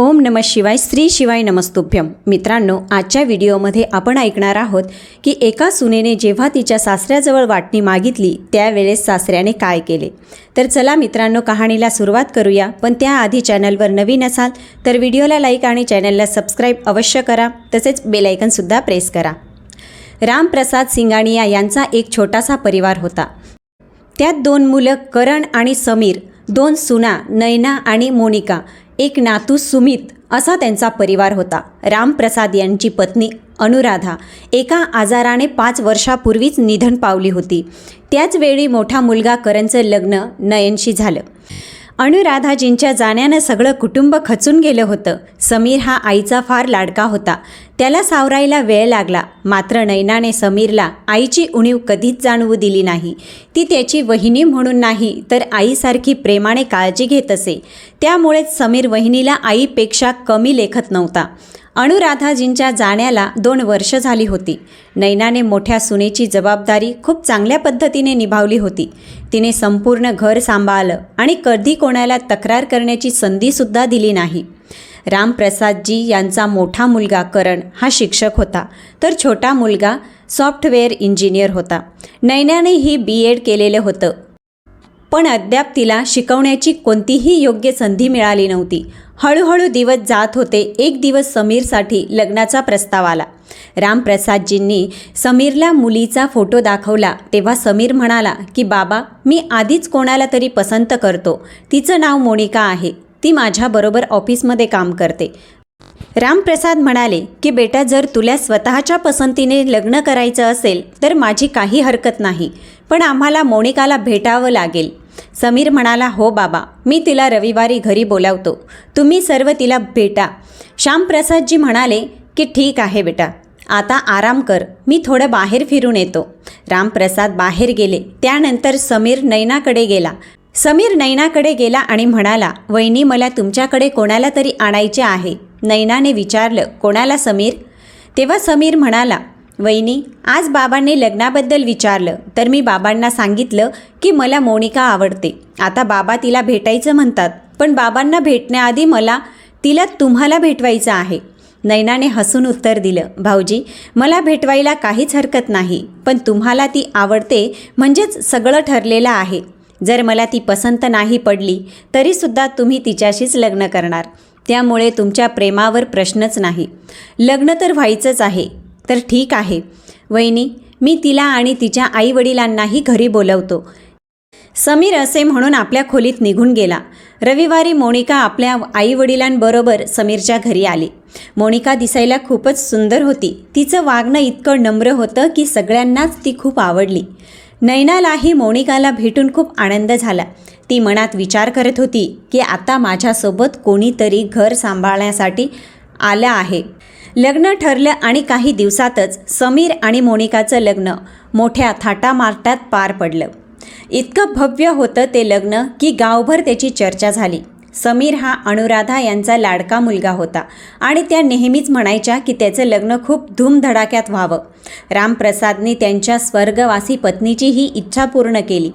ओम नम शिवाय श्री शिवाय नमस्तुभ्यम. मित्रांनो आजच्या व्हिडिओमध्ये आपण ऐकणार आहोत की एका सुनेने जेव्हा तिच्या सासऱ्याजवळ वाटणी मागितली त्यावेळेस सासऱ्याने काय केले? तर चला मित्रांनो कहाणीला सुरुवात करूया. पण त्याआधी चॅनलवर नवीन असाल तर व्हिडिओला लाईक आणि चॅनलला सबस्क्राईब अवश्य करा. तसेच बेलायकनसुद्धा प्रेस करा. रामप्रसाद सिंगाणिया यांचा एक छोटासा परिवार होता. त्यात दोन मुलं करण आणि समीर दोन सुना नैना आणि मोनिका. एक नातू सुमित असा त्यांचा परिवार होता. रामप्रसाद यांची पत्नी अनुराधा एका आजाराने पाच वर्षापूर्वीच निधन पावली होती. त्याच वेळी मोठा मुलगा करणचं लग्न नयनशी झालं. अनुराधाजींच्या जाण्यानं सगळं कुटुंब खचून गेलं होतं. समीर हा आईचा फार लाडका होता. त्याला सावरायला वेळ लागला. मात्र नैनाने समीरला आईची उणीव कधीच जाणवू दिली नाही. ती त्याची वहिनी म्हणून नाही तर आईसारखी प्रेमाने काळजी घेत असे. त्यामुळेच समीर वहिनीला आईपेक्षा कमी लेखत नव्हता. अनुराधाजींच्या जाण्याला दोन वर्ष झाली होती. नैनाने मोठ्या सुनेची जबाबदारी खूप चांगल्या पद्धतीने निभावली होती. तिने संपूर्ण घर सांभाळलं आणि कधी कोणाला तक्रार करण्याची संधीसुद्धा दिली नाही. रामप्रसादजी यांचा मोठा मुलगा करण हा शिक्षक होता. तर छोटा मुलगा सॉफ्टवेअर इंजिनियर होता. नैनाने ही बी एड केलेलं होतं. पण अद्याप तिला शिकवण्याची कोणतीही योग्य संधी मिळाली नव्हती. हळूहळू दिवस जात होते. एक दिवस समीरसाठी लग्नाचा प्रस्ताव आला. रामप्रसादजींनी समीरला मुलीचा फोटो दाखवला. तेव्हा समीर म्हणाला की बाबा मी आधीच कोणाला तरी पसंत करतो. तिचं नाव मोनिका आहे. ती माझ्याबरोबर ऑफिसमध्ये काम करते. रामप्रसाद म्हणाले की बेटा जर तुला स्वतःच्या पसंतीने लग्न करायचं असेल तर माझी काही हरकत नाही. पण आम्हाला मोनिकाला भेटावं लागेल. समीर म्हणाला हो बाबा मी तिला रविवारी घरी बोलावतो. तुम्ही सर्व तिला भेटा. श्यामप्रसादजी म्हणाले की ठीक आहे बेटा. आता आराम कर. मी थोडं बाहेर फिरून येतो. रामप्रसाद बाहेर गेले. त्यानंतर समीर नैनाकडे गेला. समीर नैनाकडे गेला आणि म्हणाला वहिनी मला तुमच्याकडे कोणाला तरी आणायचे आहे. नैनाने विचारलं कोणाला समीर? तेव्हा समीर म्हणाला वहिनी आज बाबांनी लग्नाबद्दल विचारलं तर मी बाबांना सांगितलं की मला मोनिका आवडते. आता बाबा तिला भेटायचं म्हणतात पण बाबांना भेटण्याआधी मला तिला तुम्हाला भेटवायचं आहे. नैनाने हसून उत्तर दिलं भाऊजी मला भेटवायला काहीच हरकत नाही पण तुम्हाला ती आवडते म्हणजेच सगळं ठरलेलं आहे. जर मला ती पसंत नाही पडली तरीसुद्धा तुम्ही तिच्याशीच लग्न करणार. त्यामुळे तुमच्या प्रेमावर प्रश्नच नाही. लग्न तर व्हायचंच आहे तर ठीक आहे. वहिनी मी तिला आणि तिच्या आईवडिलांनाही घरी बोलवतो. समीर असे म्हणून आपल्या खोलीत निघून गेला. रविवारी मोनिका आपल्या आईवडिलांबरोबर समीरच्या घरी आली. मोनिका दिसायला खूपच सुंदर होती. तिचं वागणं इतकं नम्र होतं की सगळ्यांनाच ती खूप आवडली. नैनालाही मोनिकाला भेटून खूप आनंद झाला. ती मनात विचार करत होती की आता माझ्यासोबत कोणीतरी घर सांभाळण्यासाठी आलं आहे. लग्न ठरलं आणि काही दिवसातच समीर आणि मोनिकाचं लग्न मोठ्या थाटामाटात पार पडलं. इतकं भव्य होतं ते लग्न की गावभर त्याची चर्चा झाली. समीर हा अनुराधा यांचा लाडका मुलगा होता आणि त्या नेहमीच म्हणायच्या की त्याचं लग्न खूप धूमधडाक्यात व्हावं. रामप्रसादने त्यांच्या स्वर्गवासी पत्नीची ही इच्छा पूर्ण केली.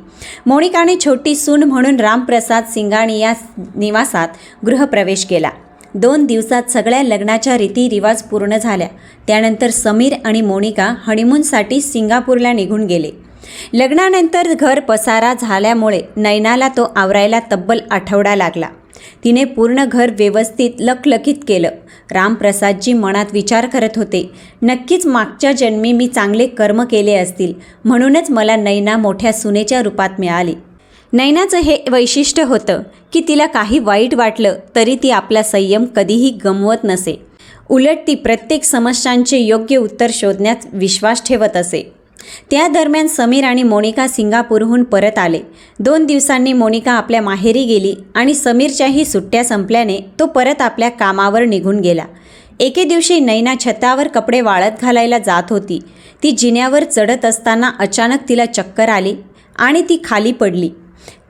मोनिकाने छोटी सून म्हणून रामप्रसाद सिंगाणी या निवासात गृहप्रवेश केला. दोन दिवसात सगळ्या लग्नाच्या रीतिरिवाज पूर्ण झाल्या. त्यानंतर समीर आणि मोनिका हनीमूनसाठी सिंगापूरला निघून गेले. लग्नानंतर घर पसारा झाल्यामुळे नैनाला तो आवरायला तब्बल आठवडा लागला. तिने पूर्ण घर व्यवस्थित लखलखीत केलं. रामप्रसादजी मनात विचार करत होते नक्कीच मागच्या जन्मी मी चांगले कर्म केले असतील म्हणूनच मला नैना मोठ्या सुनेच्या रूपात मिळाली. नैनाचं हे वैशिष्ट्य होतं की तिला काही वाईट वाटलं तरी ती आपला संयम कधीही गमवत नसे. उलट ती प्रत्येक समस्यांचे योग्य उत्तर शोधण्यात विश्वास ठेवत असे. त्या दरम्यान समीर आणि मोनिका सिंगापूरहून परत आले. दोन दिवसांनी मोनिका आपल्या माहेरी गेली आणि समीरच्याही सुट्ट्या संपल्याने तो परत आपल्या कामावर निघून गेला. एके दिवशी नैना छतावर कपडे वाळत घालायला जात होती. ती जिन्यावर चढत असताना अचानक तिला चक्कर आली आणि ती खाली पडली.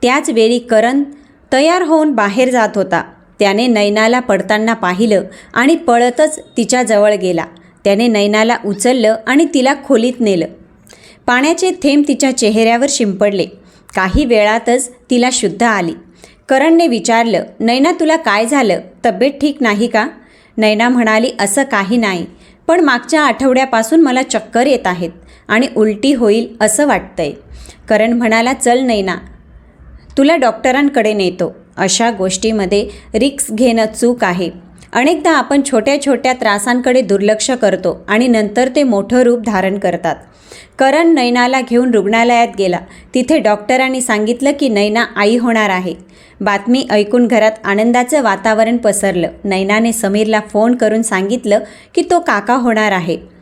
त्याच वेळी करण तयार होऊन बाहेर जात होता. त्याने नैनाला पडताना पाहिलं आणि पळतच तिच्याजवळ गेला. त्याने नैनाला उचललं आणि तिला खोलीत नेलं. पाण्याचे थेंब तिच्या चेहऱ्यावर शिंपडले. काही वेळातच तिला शुद्ध आली. करणने विचारलं नैना तुला काय झालं? तब्येत ठीक नाही का? नैना म्हणाली असं काही नाही. पण मागच्या आठवड्यापासून मला चक्कर येत आहेत आणि उलटी होईल असं वाटतंय. करण म्हणाला चल नैना तुला डॉक्टरांकडे नेतो. अशा गोष्टीमध्ये रिक्स घेणं चूक आहे. अनेकदा आपण छोट्या छोट्या त्रासांकडे दुर्लक्ष करतो आणि नंतर ते मोठं रूप धारण करतात. करण नैनाला घेऊन रुग्णालयात गेला. तिथे डॉक्टरांनी सांगितलं की नैना आई होणार आहे. बातमी ऐकून घरात आनंदाचं वातावरण पसरलं. नैनाने समीरला फोन करून सांगितलं की तो काका होणार आहे.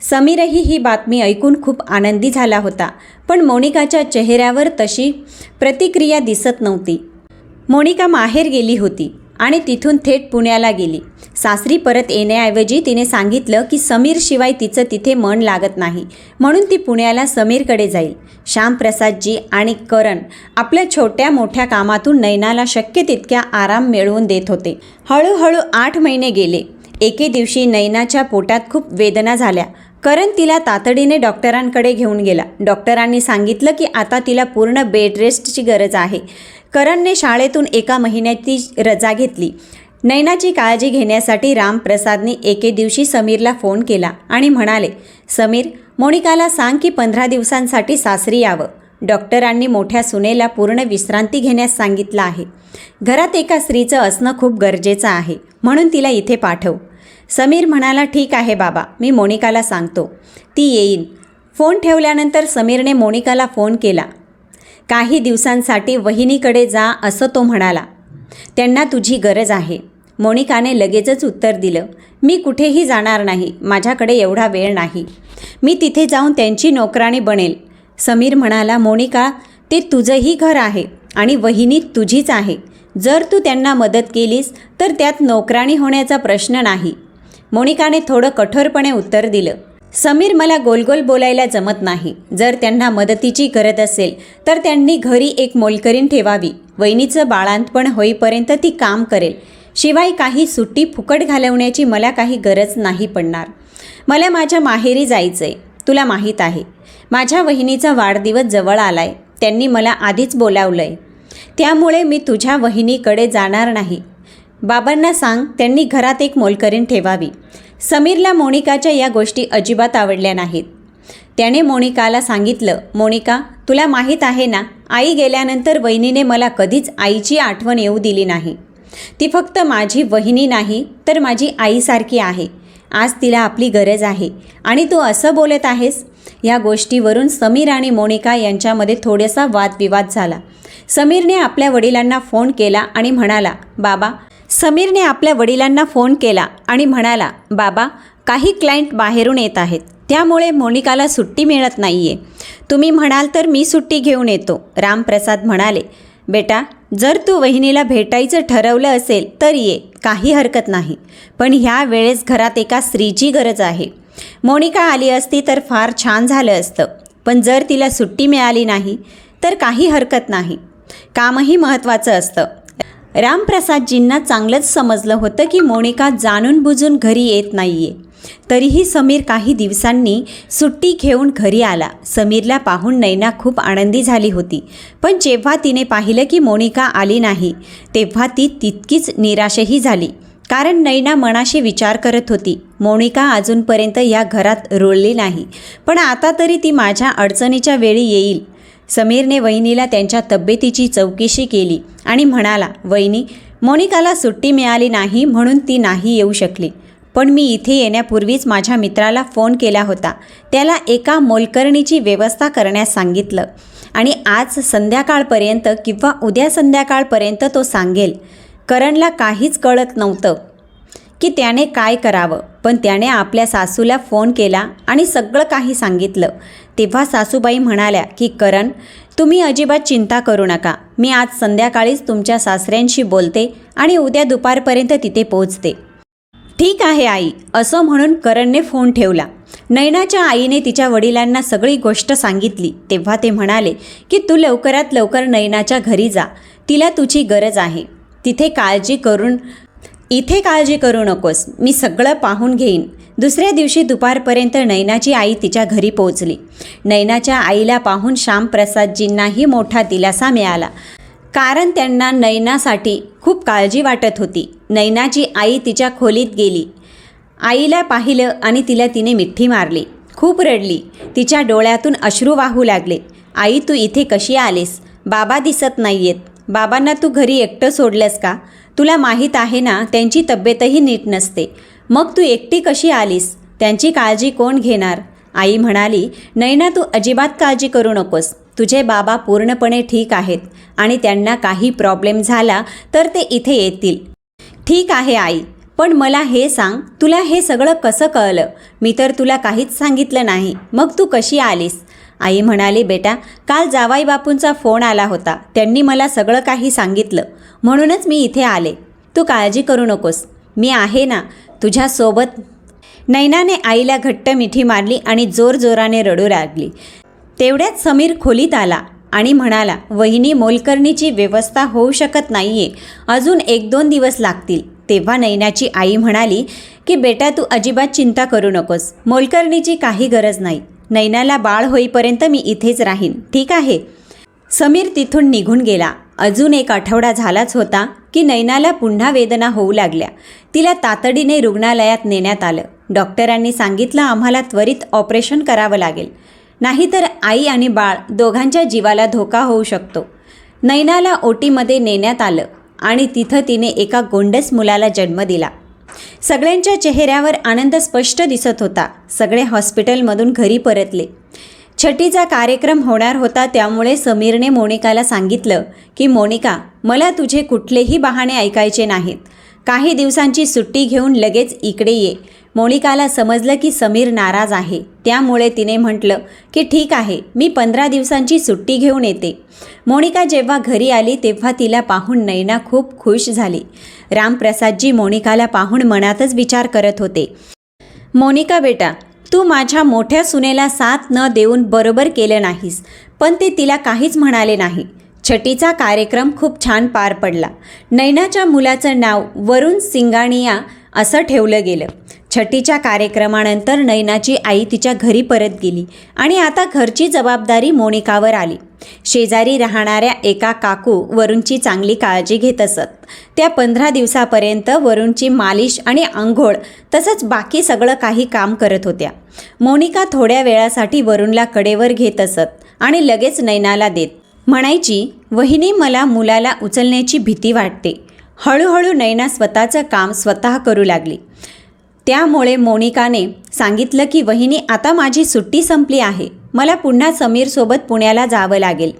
समीरही ही बातमी ऐकून खूप आनंदी झाला होता पण मोनिकाच्या चेहऱ्यावर तशी प्रतिक्रिया दिसत नव्हती. मोनिका माहेर गेली होती आणि तिथून थेट पुण्याला गेली. सासरी परत येण्याऐवजी तिने सांगितलं की समीरशिवाय तिचं तिथे मन लागत नाही म्हणून ती पुण्याला समीरकडे जाईल. श्यामप्रसादजी आणि करण आपल्या छोट्या मोठ्या कामातून नैनाला शक्य तितक्या आराम मिळवून देत होते. हळूहळू आठ महिने गेले. एके दिवशी नैनाच्या पोटात खूप वेदना झाल्या. करण तिला तातडीने डॉक्टरांकडे घेऊन गेला. डॉक्टरांनी सांगितलं की आता तिला पूर्ण बेड रेस्टची गरज आहे. करणने शाळेतून एका महिन्याची रजा घेतली. नैनाची काळजी घेण्यासाठी रामप्रसादने एके दिवशी समीरला फोन केला आणि म्हणाले समीर मोनिकाला सांग की पंधरा दिवसांसाठी सासरी यावं. डॉक्टरांनी मोठ्या सुनेला पूर्ण विश्रांती घेण्यास सांगितलं आहे. घरात एका स्त्रीचं असणं खूप गरजेचं आहे. म्हणून तिला इथे पाठव. समीर म्हणाला ठीक आहे बाबा मी मोनिकाला सांगतो. ती येईन. फोन ठेवल्यानंतर समीरने मोनिकाला फोन केला. काही दिवसांसाठी वहिनीकडे जा असं तो म्हणाला. त्यांना तुझी गरज आहे. मोनिकाने लगेचच उत्तर दिलं. मी कुठेही जाणार नाही. माझ्याकडे एवढा वेळ नाही. मी तिथे जाऊन त्यांची नोकराणी बनेल. समीर म्हणाला मोनिका ते तुझंही घर आहे आणि वहिनी तुझीच आहे. जर तू त्यांना मदत केलीस तर त्यात नोकराणी होण्याचा प्रश्न नाही. मोनिकाने थोडं कठोरपणे उत्तर दिलं. समीर मला गोलगोल बोलायला जमत नाही. जर त्यांना मदतीची गरज असेल तर त्यांनी घरी एक मोलकरीण ठेवावी. वहिनीचं बाळांतपण होईपर्यंत ती काम करेल. शिवाय काही सुट्टी फुकट घालवण्याची मला काही गरज नाही पडणार. मला माझ्या माहेरी जायचं आहे तुला माहीत आहे. माझ्या वहिनीचा वाढदिवस जवळ आलाय. त्यांनी मला आधीच बोलावलं आहे त्यामुळे मी तुझ्या वहिनीकडे जाणार नाही. बाबांना सांग त्यांनी घरात एक मोलकरीण ठेवावी. समीरला मोनिकाच्या या गोष्टी अजिबात आवडल्या नाहीत. त्याने मोनिकाला सांगितलं मोनिका तुला माहीत आहे ना आई गेल्यानंतर वहिनीने मला कधीच आईची आठवण येऊ दिली नाही. ती फक्त माझी वहिनी नाही तर माझी आईसारखी आहे. आज तिला आपली गरज आहे. आणि तू असं बोलत आहेस? या गोष्टीवरून समीर आणि मोनिका यांच्यामध्ये थोडासा वादविवाद झाला. समीरने आपल्या वडिलांना फोन केला आणि म्हणाला बाबा समीरने आपल्या वडिलांना फोन केला आणि म्हणाला बाबा काही क्लायंट बाहेरून येत आहेत. त्यामुळे मोनिकाला सुट्टी मिळत नाही आहे तुम्ही म्हणाल तर मी सुट्टी घेऊन येतो. रामप्रसाद म्हणाले बेटा जर तू वहिनीला भेटायचं ठरवलं असेल तर ये काही हरकत नाही. पण ह्या वेळेस घरात एका स्त्रीची गरज आहे. मोनिका आली असती तर फार छान झालं असतं. पण जर तिला सुट्टी मिळाली नाही तर काही हरकत नाही. कामही महत्त्वाचं असतं. रामप्रसादजींना चांगलंच समजलं होतं की मोनिका जाणून बुजून घरी येत नाही आहे तरीही समीर काही दिवसांनी सुट्टी घेऊन घरी आला. समीरला पाहून नैना खूप आनंदी झाली होती. पण जेव्हा तिने पाहिलं की मोनिका आली नाही तेव्हा ती तितकीच निराशही झाली. कारण नैना मनाशी विचार करत होती मोनिका अजूनपर्यंत या घरात रुळली नाही. पण आता तरी ती माझ्या अडचणीच्या वेळी येईल. समीरने वहिनीला त्यांच्या तब्येतीची चौकशी केली आणि म्हणाला वहिनी मोनिकाला सुट्टी मिळाली नाही म्हणून ती नाही येऊ शकली. पण मी इथे येण्यापूर्वीच माझ्या मित्राला फोन केला होता. त्याला एका मोलकर्णीची व्यवस्था करण्यास सांगितलं आणि आज संध्याकाळपर्यंत किंवा उद्या संध्याकाळपर्यंत तो सांगेल. करणला काहीच कळत नव्हतं की त्याने काय करावं. पण त्याने आपल्या सासूला फोन केला आणि सगळं काही सांगितलं. तेव्हा सासूबाई म्हणाल्या की करण तुम्ही अजिबात चिंता करू नका. मी आज संध्याकाळीच तुमच्या सासऱ्यांशी बोलते आणि उद्या दुपारपर्यंत तिथे पोहोचते. ठीक आहे आई असं म्हणून करणने फोन ठेवला. नैनाच्या आईने तिच्या वडिलांना सगळी गोष्ट सांगितली. तेव्हा ते म्हणाले की तू लवकरात लवकर नैनाच्या घरी जा. तिला तुझी गरज आहे. तिथे काळजी करून इथे काळजी करू नकोस. मी सगळं पाहून घेईन. दुसऱ्या दिवशी दुपारपर्यंत नैनाची आई तिच्या घरी पोहोचली. नैनाच्या आईला पाहून श्यामप्रसादजींनाही मोठा दिलासा मिळाला. कारण त्यांना नैनासाठी खूप काळजी वाटत होती. नैनाची आई तिच्या खोलीत गेली. आईला पाहिलं आणि तिला तिने मिठी मारली. खूप रडली. तिच्या डोळ्यातून अश्रू वाहू लागले. आई तू इथे कशी आलीस? बाबा दिसत नाहीयेत. बाबांना तू घरी एकटं सोडलंस का? तुला माहीत आहे ना त्यांची तब्येतही नीट नसते. मग तू एकटी कशी आलीस? त्यांची काळजी कोण घेणार? आई म्हणाली नैना तू अजिबात काळजी करू नकोस. तुझे बाबा पूर्णपणे ठीक आहेत आणि त्यांना काही प्रॉब्लेम झाला तर ते इथे येतील. ठीक आहे आई पण मला हे सांग तुला हे सगळं कसं कळलं? मी तर तुला काहीच सांगितलं नाही. मग तू कशी आलीस? आई म्हणाली बेटा काल जावाई बापूंचा फोन आला होता. त्यांनी मला सगळं काही सांगितलं. म्हणूनच मी इथे आले. तू काळजी करू नकोस. मी आहे ना तुझ्यासोबत. नैनाने आईला घट्ट मिठी मारली आणि जोरजोराने रडू लागली. तेवढ्यात समीर खोलीत आला आणि म्हणाला वहिनी मोलकर्णीची व्यवस्था होऊ शकत नाहीये. अजून एक दोन दिवस लागतील. तेव्हा नैनाची आई म्हणाली की बेटा तू अजिबात चिंता करू नकोस. मोलकर्णीची काही गरज नाही. नैनाला बाळ होईपर्यंत मी इथेच राहीन. ठीक आहे? समीर तिथून निघून गेला. अजून एक आठवडा झालाच होता की नैनाला पुन्हा वेदना होऊ लागल्या. तिला तातडीने रुग्णालयात नेण्यात आलं. डॉक्टरांनी सांगितलं आम्हाला त्वरित ऑपरेशन करावं लागेल. नाहीतर आई आणि बाळ दोघांच्या जीवाला धोका होऊ शकतो. नैनाला ओटीमध्ये नेण्यात आलं आणि तिथं तिने एका गोंडस मुलाला जन्म दिला. सगळ्यांच्या चेहऱ्यावर आनंद स्पष्ट दिसत होता. सगळे हॉस्पिटलमधून घरी परतले. छठीचा कार्यक्रम होणार होता त्यामुळे समीरने मोनिकाला सांगितलं की मोनिका मला तुझे कुठलेही बहाणे ऐकायचे नाहीत. काही दिवसांची सुट्टी घेऊन लगेच इकडे ये. मोनिकाला समजलं की समीर नाराज आहे. त्यामुळे तिने म्हटलं की ठीक आहे मी पंधरा दिवसांची सुट्टी घेऊन येते. मोनिका जेव्हा घरी आली तेव्हा तिला पाहून नैना खूप खुश झाली. रामप्रसादजी मोनिकाला पाहून मनातच विचार करत होते. मोनिका बेटा तू माझ्या मोठ्या सुनेला साथ न देऊन बरोबर केलं नाहीस पण ते तिला काहीच म्हणाले नाही. छटीचा कार्यक्रम खूप छान पार पडला. नैनाच्या मुलाचं नाव वरुण सिंगाणिया असं ठेवलं गेलं. छटीच्या कार्यक्रमानंतर नैनाची आई तिच्या घरी परत गेली आणि आता घरची जबाबदारी मोनिकावर आली. शेजारी राहणाऱ्या एका काकू वरूणची चांगली काळजी घेत असत. त्या पंधरा दिवसापर्यंत वरुणची मालिश आणि आंघोळ तसंच बाकी सगळं काही काम करत होत्या. मोनिका थोड्या वेळासाठी वरुणला कडेवर घेत असत आणि लगेच नैनाला देत म्हणायची वहिनी मला मुलाला उचलण्याची भीती वाटते. हळूहळू नैना स्वतःचं काम स्वतः करू लागली. त्यामुळे मोनिकाने सांगितलं की वहिनी आता माझी सुट्टी संपली आहे. मला पुन्हा समीरसोबत पुण्याला जावं लागेल.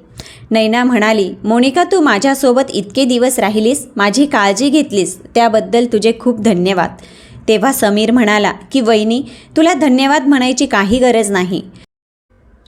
नैना म्हणाली मोनिका तू माझ्यासोबत इतके दिवस राहिलीस माझी काळजी घेतलीस त्याबद्दल तुझे खूप धन्यवाद. तेव्हा समीर म्हणाला की वहिनी तुला धन्यवाद म्हणायची काही गरज नाही.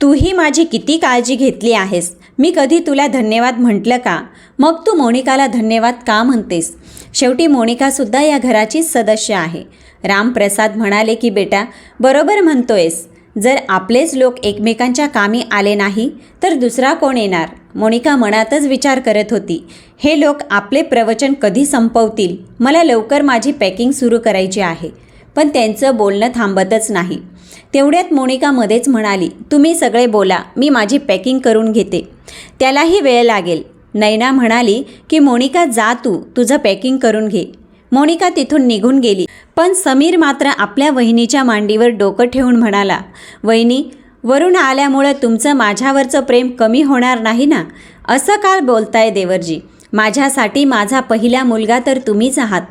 तूही माझी किती काळजी घेतली आहेस. मी कधी तुला धन्यवाद म्हटलं का? मग तू मोनिकाला धन्यवाद का म्हणतेस? शेवटी मोनिकासुद्धा या घराचीच सदस्य आहे. रामप्रसाद म्हणाले की बेटा बरोबर म्हणतोयस. जर आपलेच लोक एकमेकांच्या कामी आले नाही तर दुसरा कोण येणार? मोनिका मनातच विचार करत होती. हे लोक आपले प्रवचन कधी संपवतील? मला लवकर माझी पॅकिंग सुरू करायची आहे. पण त्यांचं बोलणं थांबतच नाही. तेवढ्यात मोनिका मध्येच म्हणाली तुम्ही सगळे बोला मी माझी पॅकिंग करून घेते. त्यालाही वेळ लागेल. नैना म्हणाली की मोनिका जा तू तुझं पॅकिंग करून घे. मोनिका तिथून निघून गेली. पण समीर मात्र आपल्या वहिनीच्या मांडीवर डोकं ठेवून म्हणाला वहिनी वरून आल्यामुळं तुमचं माझ्यावरचं प्रेम कमी होणार नाही ना? असं काल बोलताय देवरजी. माझ्यासाठी माझा पहिला मुलगा तर तुम्हीच आहात.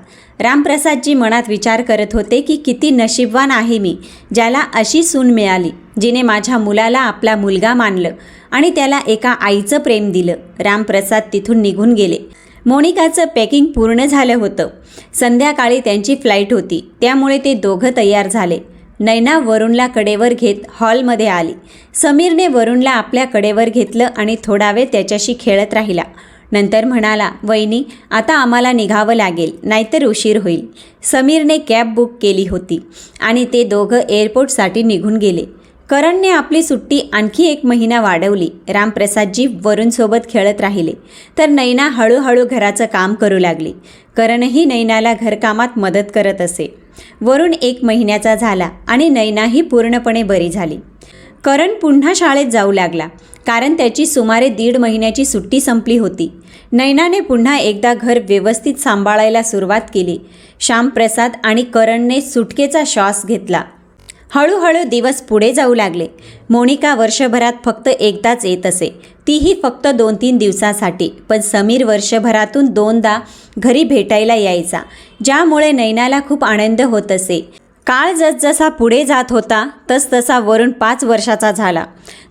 रामप्रसादजी मनात विचार करत होते की किती नशीबवान आहे मी ज्याला अशी सून मिळाली जिने माझ्या मुलाला आपला मुलगा मानलं आणि त्याला एका आईचं प्रेम दिलं. रामप्रसाद तिथून निघून गेले. मोनिकाचं पॅकिंग पूर्ण झालं होतं. संध्याकाळी त्यांची फ्लाईट होती. त्यामुळे ते दोघं तयार झाले. नैना वरुणला कडेवर घेत हॉलमध्ये आली. समीरने वरुणला आपल्या कडेवर घेतलं आणि थोडा वेळ त्याच्याशी खेळत राहिला. नंतर म्हणाला वहिनी आता आम्हाला निघावं लागेल नाहीतर उशीर होईल. समीरने कॅब बुक केली होती आणि ते दोघं एअरपोर्टसाठी निघून गेले. करणने आपली सुट्टी आणखी एक महिना वाढवली. रामप्रसादजी वरुणसोबत खेळत राहिले. तर नैना हळूहळू घराचं काम करू लागली. करणही नैनाला घरकामात मदत करत असे. वरुण एक महिन्याचा झाला आणि नैनाही पूर्णपणे बरी झाली. करण पुन्हा शाळेत जाऊ लागला. कारण त्याची सुमारे दीड महिन्याची सुट्टी संपली होती. नैनाने पुन्हा एकदा घर व्यवस्थित सांभाळायला सुरुवात केली. श्यामप्रसाद आणि करणने सुटकेचा श्वास घेतला. हळूहळू दिवस पुढे जाऊ लागले. मोनिका वर्षभरात फक्त एकदाच येत असे. तीही फक्त दोन तीन दिवसासाठी पण समीर वर्षभरातून दोनदा घरी भेटायला यायचा ज्यामुळे नैनाला खूप आनंद होत असे. काळ जसजसा पुढे जात होता तसतसा वरुण पाच वर्षाचा झाला.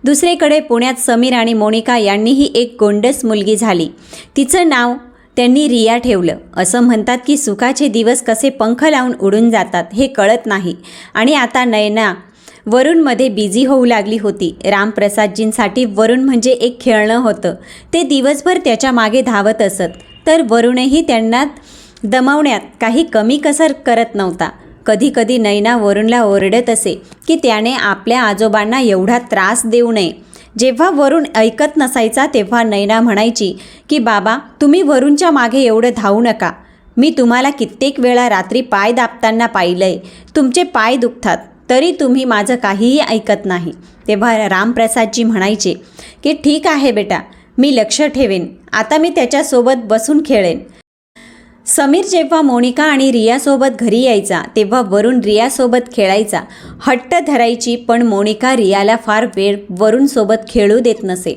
दुसरीकडे पुण्यात समीर आणि मोनिका यांनीही एक गोंडस मुलगी झाली. तिचं नाव त्यांनी रिया ठेवलं. असं म्हणतात की सुखाचे दिवस कसे पंख लावून उडून जातात हे कळत नाही. आणि आता नयना वरुणमध्ये बिझी होऊ लागली होती. रामप्रसादजींसाठी वरुण म्हणजे एक खेळणं होतं. ते दिवसभर त्याच्यामागे धावत असत. तर वरुणही त्यांना दमवण्यात काही कमी कसर करत नव्हता. कधी कधी नैना वरुणला ओरडत असे की त्याने आपल्या आजोबांना एवढा त्रास देऊ नये. जेव्हा वरुण ऐकत नसायचा तेव्हा नैना म्हणायची की बाबा तुम्ही वरुणच्या मागे एवढं धावू नका. मी तुम्हाला कित्येक वेळा रात्री पाय दाबताना पाहिलंय. तुमचे पाय दुखतात तरी तुम्ही माझं काहीही ऐकत नाही. तेव्हा रामप्रसादजी म्हणायचे की ठीक आहे बेटा मी लक्ष ठेवेन. आता मी त्याच्यासोबत बसून खेळेन. समीर जेव्हा मोनिका आणि रियासोबत घरी यायचा तेव्हा वरुण रियासोबत खेळायचा. हट्ट धरायची पण मोनिका रियाला फार वेळ वरुणसोबत खेळू देत नसे.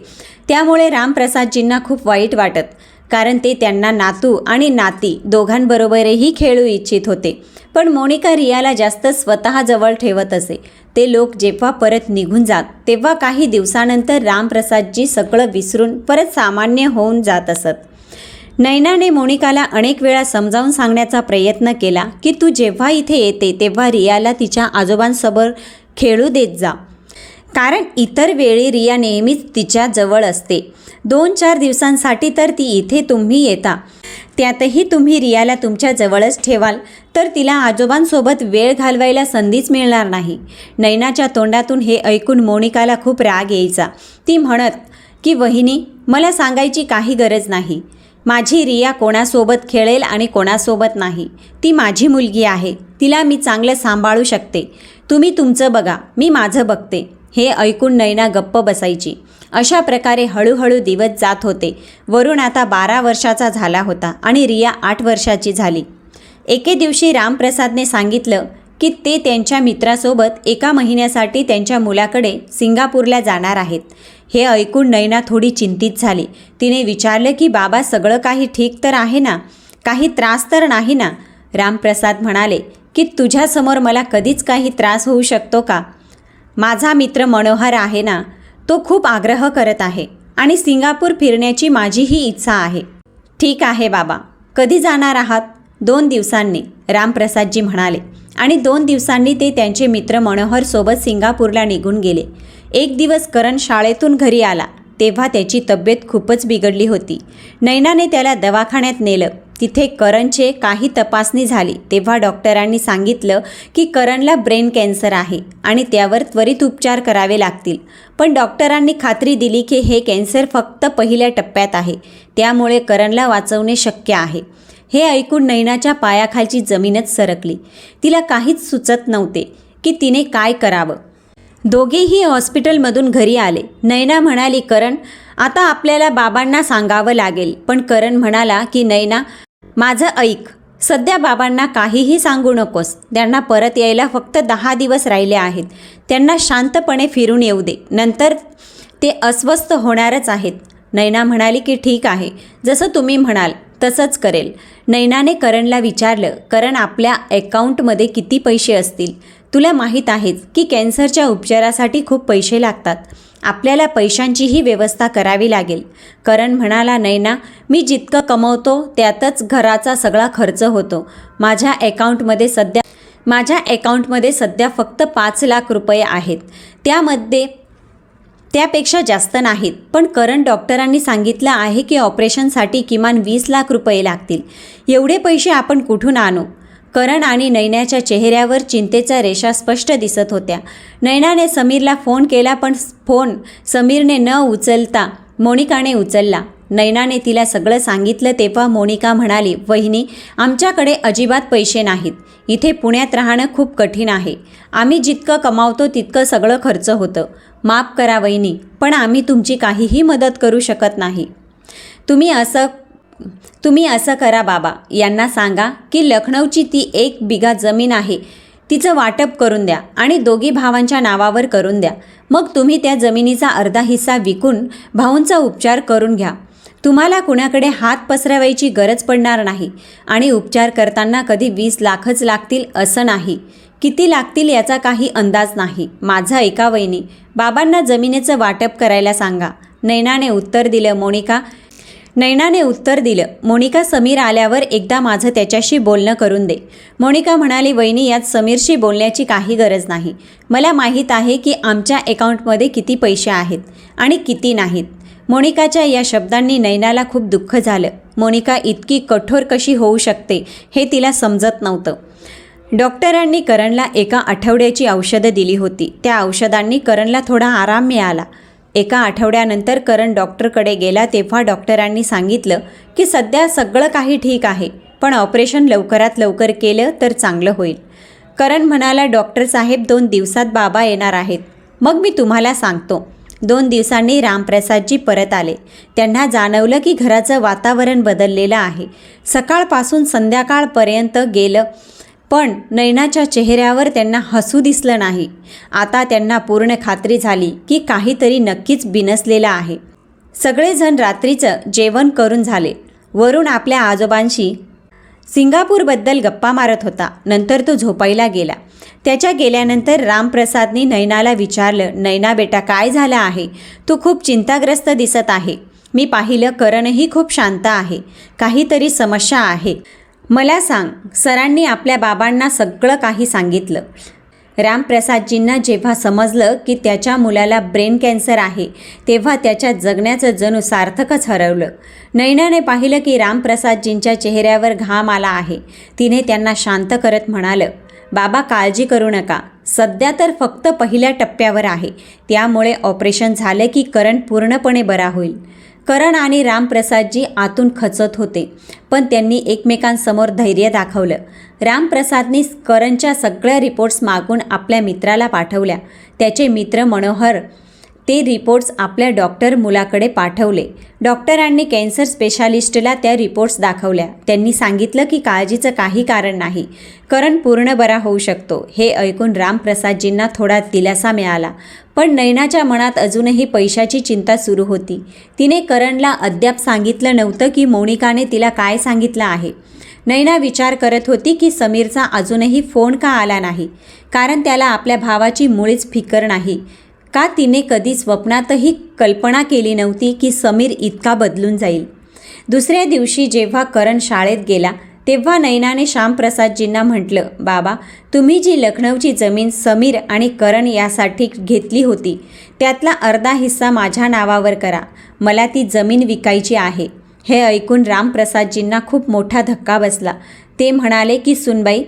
त्यामुळे रामप्रसादजींना खूप वाईट वाटत कारण ते त्यांना नातू आणि नाती दोघांबरोबरही खेळू इच्छित होते. पण मोनिका रियाला जास्त स्वतःजवळ ठेवत असे. ते लोक जेव्हा परत निघून जात तेव्हा काही दिवसानंतर रामप्रसादजी सगळं विसरून परत सामान्य होऊन जात असत. नैनाने मोनिकाला अनेक वेळा समजावून सांगण्याचा प्रयत्न केला की तू जेव्हा इथे येते तेव्हा रियाला तिच्या आजोबांसोबत खेळू देत जा. कारण इतर वेळी रिया नेहमीच तिच्या जवळ असते. दोन चार दिवसांसाठी तर ती इथे तुम्ही येता. त्यातही तुम्ही रियाला तुमच्या जवळच ठेवाल तर तिला आजोबांसोबत वेळ घालवायला संधीच मिळणार नाही. नैनाच्या तोंडातून हे ऐकून मोनिकाला खूप राग यायचा. ती म्हणत की वहिनी मला सांगायची काही गरज नाही. माझी रिया कोणासोबत खेळेल आणि कोणासोबत नाही. ती माझी मुलगी आहे. तिला मी चांगलं सांभाळू शकते. तुम्ही तुमचं बघा. मी माझं बघते. हे ऐकून नैना गप्प बसायची. अशा प्रकारे हळूहळू दिवस जात होते. वरुण आता बारा वर्षाचा झाला होता आणि रिया आठ वर्षाची झाली. एके दिवशी रामप्रसादने सांगितलं की ते त्यांच्या मित्रासोबत एका महिन्यासाठी त्यांच्या मुलाकडे सिंगापूरला जाणार आहेत. हे ऐकून नैना थोडी चिंतित झाली. तिने विचारलं की बाबा सगळं काही ठीक तर आहे ना? काही त्रास तर नाही ना? रामप्रसाद म्हणाले की तुझ्यासमोर मला कधीच काही त्रास होऊ शकतो का? माझा मित्र मनोहर आहे ना? तो खूप आग्रह करत आहे आणि सिंगापूर फिरण्याची माझीही इच्छा आहे. ठीक आहे बाबा. कधी जाणार आहात? दोन दिवसांनी रामप्रसादजी म्हणाले. आणि दोन दिवसांनी ते त्यांचे मित्र मनोहरसोबत सिंगापूरला निघून गेले. एक दिवस करण शाळेतून घरी आला तेव्हा त्याची तब्येत खूपच बिघडली होती. नैनाने त्याला दवाखान्यात नेलं. तिथे करणचे काही तपासणी झाली तेव्हा डॉक्टरांनी सांगितलं की करणला ब्रेन कॅन्सर आहे आणि त्यावर त्वरित उपचार करावे लागतील. पण डॉक्टरांनी खात्री दिली की हे कॅन्सर फक्त पहिल्या टप्प्यात आहे त्यामुळे करणला वाचवणे शक्य आहे. हे ऐकून नैनाच्या पायाखालची जमीनच सरकली. तिला काहीच सुचत नव्हते की तिने काय करावं. दोघेही हॉस्पिटलमधून घरी आले. नैना म्हणाली करण आता आपल्याला बाबांना सांगावं लागेल. पण करण म्हणाला की नैना माझं ऐक सध्या बाबांना काहीही सांगू नकोस. त्यांना परत यायला फक्त दहा दिवस राहिले आहेत. त्यांना शांतपणे फिरून येऊ दे. नंतर ते अस्वस्थ होणारच आहेत. नैना म्हणाली की ठीक आहे. जसं तुम्ही म्हणाल तसंच करेल. नैनाने करणला विचारलं करण आपल्या अकाउंटमध्ये किती पैसे असतील? तुला माहीत आहेच की कॅन्सरच्या उपचारासाठी खूप पैसे लागतात. आपल्याला पैशांचीही व्यवस्था करावी लागेल. करण म्हणाला नैना मी जितकं कमवतो त्यातच घराचा सगळा खर्च होतो. माझ्या अकाउंटमध्ये सध्या माझ्या अकाउंटमध्ये सध्या फक्त पाच लाख रुपये आहेत. त्यामध्ये त्यापेक्षा जास्त नाहीत. पण करण डॉक्टरांनी सांगितलं आहे की ऑपरेशनसाठी किमान वीस लाख रुपये लागतील. एवढे पैसे आपण कुठून आणू? करण आणि नैनाच्या चेहऱ्यावर चिंतेच्या रेषा स्पष्ट दिसत होत्या. नैनाने समीरला फोन केला पण फोन समीरने न उचलता मोनिकाने उचलला. नैनाने तिला सगळं सांगितलं तेव्हा मोनिका म्हणाली वहिनी आमच्याकडे अजिबात पैसे नाहीत. इथे पुण्यात राहणं खूप कठीण आहे. आम्ही जितकं कमावतो तितकं सगळं खर्च होतं. माफ करा वहिनी पण आम्ही तुमची काहीही मदत करू शकत नाही. तुम्ही असं तुम्ही असं करा बाबा. यांना सांगा की लखनौची ती एक बिघा जमीन आहे. तिचं वाटप करून द्या आणि दोघी भावांच्या नावावर करून द्या. मग तुम्ही त्या जमिनीचा अर्धा हिस्सा विकून भाऊंचा उपचार करून घ्या. तुम्हाला कुणाकडे हात पसरवायची गरज पडणार नाही आणि उपचार करताना कधी वीस लाखच लागतील असं नाही. किती लागतील याचा काही अंदाज नाही. माझं एका वहिनी बाबांना जमिनीचं वाटप करायला सांगा. नैनाने उत्तर दिलं मोनिका नैनाने उत्तर दिलं मोनिका समीर आल्यावर एकदा माझं त्याच्याशी बोलणं करून दे. मोनिका म्हणाली वहिनी यात समीरशी बोलण्याची काही गरज नाही. मला माहीत आहे की आमच्या अकाउंटमध्ये किती पैसे आहेत आणि किती नाहीत. मोनिकाच्या या शब्दांनी नैनाला खूप दुःख झालं. मोनिका इतकी कठोर कशी होऊ शकते हे तिला समजत नव्हतं. डॉक्टरांनी करणला एका आठवड्याची औषधं दिली होती. त्या औषधांनी करणला थोडा आराम मिळाला. एका आठवड्यानंतर करण डॉक्टरकडे गेला तेव्हा डॉक्टरांनी सांगितलं की सध्या सगळं काही ठीक आहे पण ऑपरेशन लवकरात लवकर केलं तर चांगलं होईल. करण म्हणाला डॉक्टर साहेब दोन दिवसात बाबा येणार आहेत. मग मी तुम्हाला सांगतो. दोन दिवसांनी रामप्रसादजी परत आले. त्यांना जाणवलं की घराचं वातावरण बदललेलं आहे. सकाळपासून संध्याकाळपर्यंत गेलं. पण नैनाच्या चेहऱ्यावर त्यांना हसू दिसलं नाही. आता त्यांना पूर्ण खात्री झाली की काहीतरी नक्कीच बिनसलेलं आहे. सगळेजण रात्रीचं जेवण करून झाले. वरून आपल्या आजोबांशी सिंगापूरबद्दल गप्पा मारत होता. नंतर तो झोपायला गेला. त्याच्या गेल्यानंतर रामप्रसादनी नैनाला विचारलं नैना बेटा काय झालं आहे? तू खूप चिंताग्रस्त दिसत आहे. मी पाहिलं करणही खूप शांत आहे. काहीतरी समस्या आहे. मला सांग सरांनी आपल्या बाबांना सगळं काही सांगितलं. रामप्रसादजींना जेव्हा समजलं की त्याच्या मुलाला ब्रेन कॅन्सर आहे तेव्हा त्याच्या जगण्याचं जणू सार्थकच हरवलं. नैनाने पाहिलं की रामप्रसादजींच्या चेहऱ्यावर घाम आला आहे. तिने त्यांना शांत करत म्हणालं बाबा काळजी करू नका. सध्या तर फक्त पहिल्या टप्प्यावर आहे. त्यामुळे ऑपरेशन झालं की करण पूर्णपणे बरा होईल. करण आणि रामप्रसादजी आतून खचत होते पण त्यांनी एकमेकांसमोर धैर्य दाखवलं. रामप्रसादनी करणच्या सगळ्या रिपोर्ट्स मागून आपल्या मित्राला पाठवल्या. त्याचे मित्र मनोहर ते रिपोर्ट्स आपल्या डॉक्टर मुलाकडे पाठवले. डॉक्टरांनी कॅन्सर स्पेशालिस्टला त्या रिपोर्ट्स दाखवल्या. त्यांनी सांगितलं की काळजीचं काही कारण नाही. करण पूर्ण बरा होऊ शकतो हे ऐकून रामप्रसादजींना थोडा दिलासा मिळाला. पण नैनाच्या मनात अजूनही पैशाची चिंता सुरू होती. तिने करणला अद्याप सांगितलं नव्हतं की मोनिकाने तिला काय सांगितलं आहे. नैना विचार करत होती की समीरचा अजूनही फोन का आला नाही? कारण त्याला आपल्या भावाची मुळीच फिकर नाही. का तिने कधी स्वप्नातही कल्पना केली नव्हती की समीर इतका बदलून जाईल? दुसऱ्या दिवशी जेव्हा करण शाळेत गेला तेव्हा नैनाने श्यामप्रसादजींना म्हटलं बाबा तुम्ही जी लखनौची जमीन समीर आणि करण यासाठी घेतली होती त्यातला अर्धा हिस्सा माझ्या नावावर करा. मला ती जमीन विकायची आहे. हे ऐकून रामप्रसादजींना खूप मोठा धक्का बसला. ते म्हणाले की सुनबाई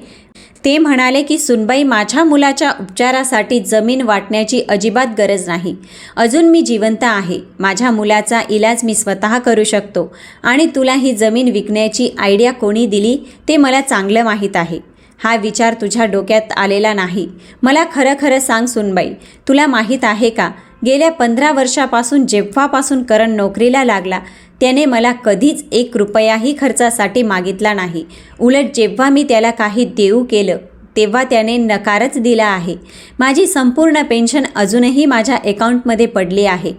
ते म्हणाले की सुनबाई माझ्या मुलाच्या उपचारासाठी जमीन वाटण्याची अजिबात गरज नाही. अजून मी जिवंत आहे. माझ्या मुलाचा इलाज मी स्वतः करू शकतो. आणि तुला ही जमीन विकण्याची आयडिया कोणी दिली ते मला चांगलं माहीत आहे. हा विचार तुझ्या डोक्यात आलेला नाही. मला खरं खरं सांग सुनबाई तुला माहीत आहे का? गेल्या पंधरा वर्षापासून जेव्हापासून करण नोकरीला लागला त्याने मला कधीच एक रुपयाही खर्चासाठी मागितला नाही. उलट जेव्हा मी त्याला काही देऊ केलं तेव्हा त्याने नकारच दिला आहे. माझी संपूर्ण पेन्शन अजूनही माझ्या अकाउंटमध्ये पडली आहे.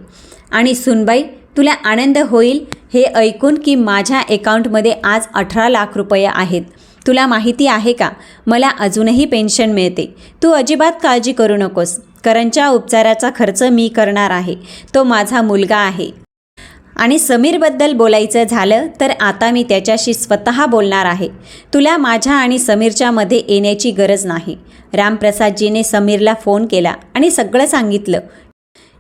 आणि सुनबाई तुला आनंद होईल हे ऐकून की माझ्या अकाउंटमध्ये आज अठरा लाख रुपये आहेत. तुला माहिती आहे का? मला अजूनही पेन्शन मिळते. तू अजिबात काळजी करू नकोस. करणच्या उपचाराचा खर्च मी करणार आहे. तो माझा मुलगा आहे. आणि समीरबद्दल बोलायचं झालं तर आता मी त्याच्याशी स्वतः बोलणार आहे. तुला माझ्या आणि समीरच्यामध्ये येण्याची गरज नाही. रामप्रसादजीने समीरला फोन केला आणि सगळं सांगितलं.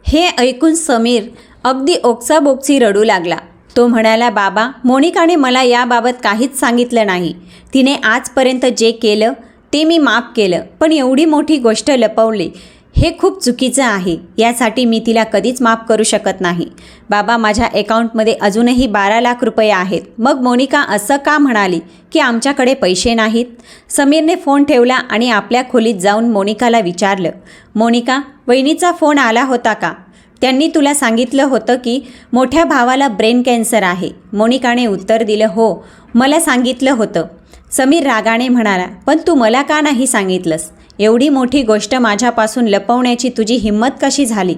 हे ऐकून समीर अगदी ओक्साबोक्सी रडू लागला. तो म्हणाला बाबा मोनिकाने मला याबाबत काहीच सांगितलं नाही. तिने आजपर्यंत जे केलं ते मी माफ केलं. पण एवढी मोठी गोष्ट लपवली. हे खूप चुकीचं आहे. यासाठी मी तिला कधीच माफ करू शकत नाही. बाबा माझ्या अकाउंटमध्ये अजूनही बारा लाख रुपये आहेत. मग मोनिका असं का म्हणाली की आमच्याकडे पैसे नाहीत? समीरने फोन ठेवला आणि आपल्या खोलीत जाऊन मोनिकाला विचारलं मोनिका वहिनीचा फोन आला होता का? त्यांनी तुला सांगितलं होतं की मोठ्या भावाला ब्रेन कॅन्सर आहे. मोनिकाने उत्तर दिलं हो मला सांगितलं होतं. समीर रागाने म्हणाला पण तू मला का नाही सांगितलंस? एवढी मोठी गोष्ट माझ्यापासून लपवण्याची तुझी हिंमत कशी झाली?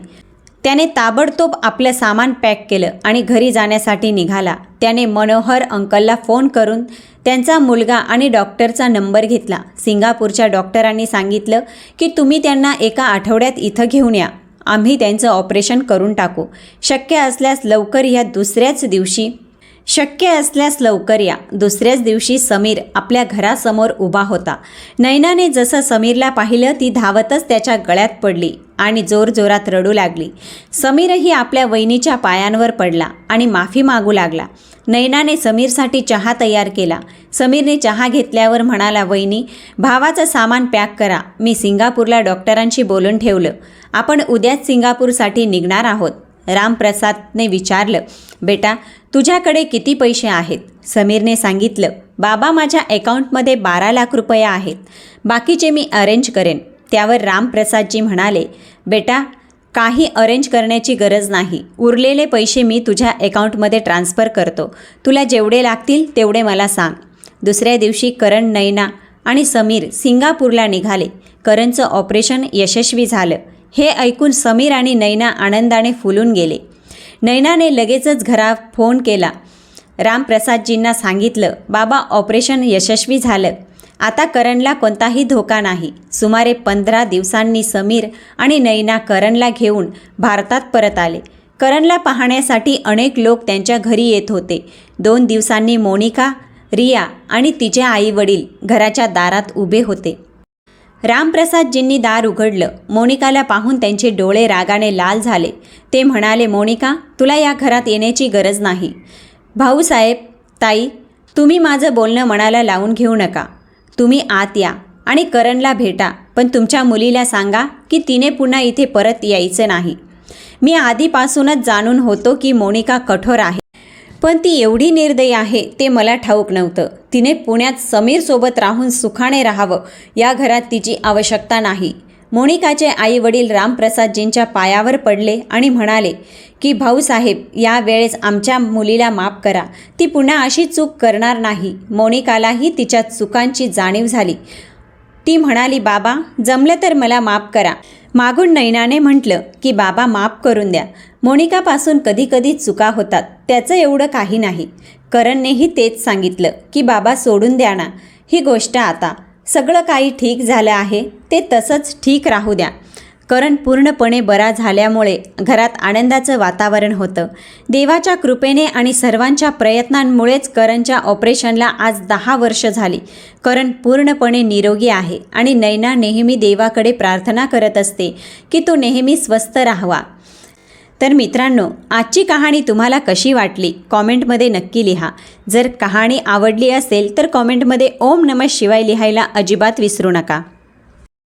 त्याने ताबडतोब आपलं सामान पॅक केलं आणि घरी जाण्यासाठी निघाला. त्याने मनोहर अंकलला फोन करून त्यांचा मुलगा आणि डॉक्टरचा नंबर घेतला. सिंगापूरच्या डॉक्टरांनी सांगितलं की तुम्ही त्यांना एका आठवड्यात इथं घेऊन या. आम्ही त्यांचं ऑपरेशन करून टाकू. शक्य असल्यास लवकर या दुसऱ्याच दिवशी शक्य असल्यास लवकर या. दुसऱ्याच दिवशी समीर आपल्या घरासमोर उभा होता. नैनाने जसं समीरला पाहिलं ती धावतच त्याच्या गळ्यात पडली आणि जोरजोरात रडू लागली. समीरही आपल्या वहिनीच्या पायांवर पडला आणि माफी मागू लागला. नैनाने समीरसाठी चहा तयार केला. समीरने चहा घेतल्यावर म्हणाला वहिनी भावाचं सामान पॅक करा. मी सिंगापूरला डॉक्टरांशी बोलून ठेवलं. आपण उद्याच सिंगापूरसाठी निघणार आहोत. रामप्रसादने विचारलं बेटा तुझ्याकडे किती पैसे आहेत? समीरने सांगितलं बाबा माझ्या अकाउंटमध्ये बारा लाख रुपये आहेत. बाकीचे मी अरेंज करेन. त्यावर रामप्रसादजी म्हणाले बेटा काही अरेंज करण्याची गरज नाही. उरलेले पैसे मी तुझ्या अकाउंटमध्ये ट्रान्स्फर करतो. तुला जेवढे लागतील तेवढे मला सांग. दुसऱ्या दिवशी करण नैना आणि समीर सिंगापूरला निघाले. करणचं ऑपरेशन यशस्वी झालं. हे ऐकून समीर आणि नैना आनंदाने फुलून गेले. नैनाने लगेचच घरा फोन केला. रामप्रसादजींना सांगितलं बाबा ऑपरेशन यशस्वी झालं. आता करणला कोणताही धोका नाही. सुमारे पंधरा दिवसांनी समीर आणि नैना करणला घेऊन भारतात परत आले. करणला पाहण्यासाठी अनेक लोक त्यांच्या घरी येत होते. दोन दिवसांनी मोनिका रिया आणि तिचे आई वडील घराच्या दारात उभे होते. रामप्रसादजींनी दार उघडलं. मोनिकाला पाहून त्यांचे डोळे रागाने लाल झाले. ते म्हणाले मोनिका तुला या घरात येण्याची गरज नाही. भाऊसाहेब ताई तुम्ही माझं बोलणं मनाला लावून घेऊ नका. तुम्ही आत या आणि करणला भेटा. पण तुमच्या मुलीला सांगा की तिने पुन्हा इथे परत यायचं नाही. मी आधीपासूनच जाणून होतो की मोनिका कठोर आहे. पण ती एवढी निर्दयी आहे ते मला ठाऊक नव्हतं. तिने पुण्यात समीरसोबत राहून सुखाने राहावं या घरात तिची आवश्यकता नाही. मोनिकाचे आई वडील रामप्रसादजींच्या पायावर पडले आणि म्हणाले की भाऊसाहेब या वेळेस आमच्या मुलीला माफ करा. ती पुन्हा अशी चूक करणार नाही. मोनिकालाही तिच्या चुकांची जाणीव झाली. ती म्हणाली बाबा जमलं तर मला माफ करा. मागून नैनाने म्हटलं की बाबा माफ करून द्या. मोनिकापासून कधीकधी चुका होतात. त्याचं एवढं काही नाही. करणनेही तेच सांगितलं की बाबा सोडून द्या ना. ही गोष्ट आता. सगळं काही ठीक झालं आहे. ते तसंच ठीक राहू द्या. करण पूर्णपणे बरा झाल्यामुळे घरात आनंदाचं वातावरण होतं. देवाच्या कृपेने आणि सर्वांच्या प्रयत्नांमुळेच करणच्या ऑपरेशनला आज दहा वर्ष झाली. करण पूर्णपणे निरोगी आहे आणि नैना नेहमी देवाकडे प्रार्थना करत असते की तो नेहमी स्वस्थ राहावा. तर मित्रांनो आजची कहाणी तुम्हाला कशी वाटली? कॉमेंटमध्ये नक्की लिहा. जर कहाणी आवडली असेल तर कॉमेंटमध्ये ओम नमः शिवाय लिहायला अजिबात विसरू नका.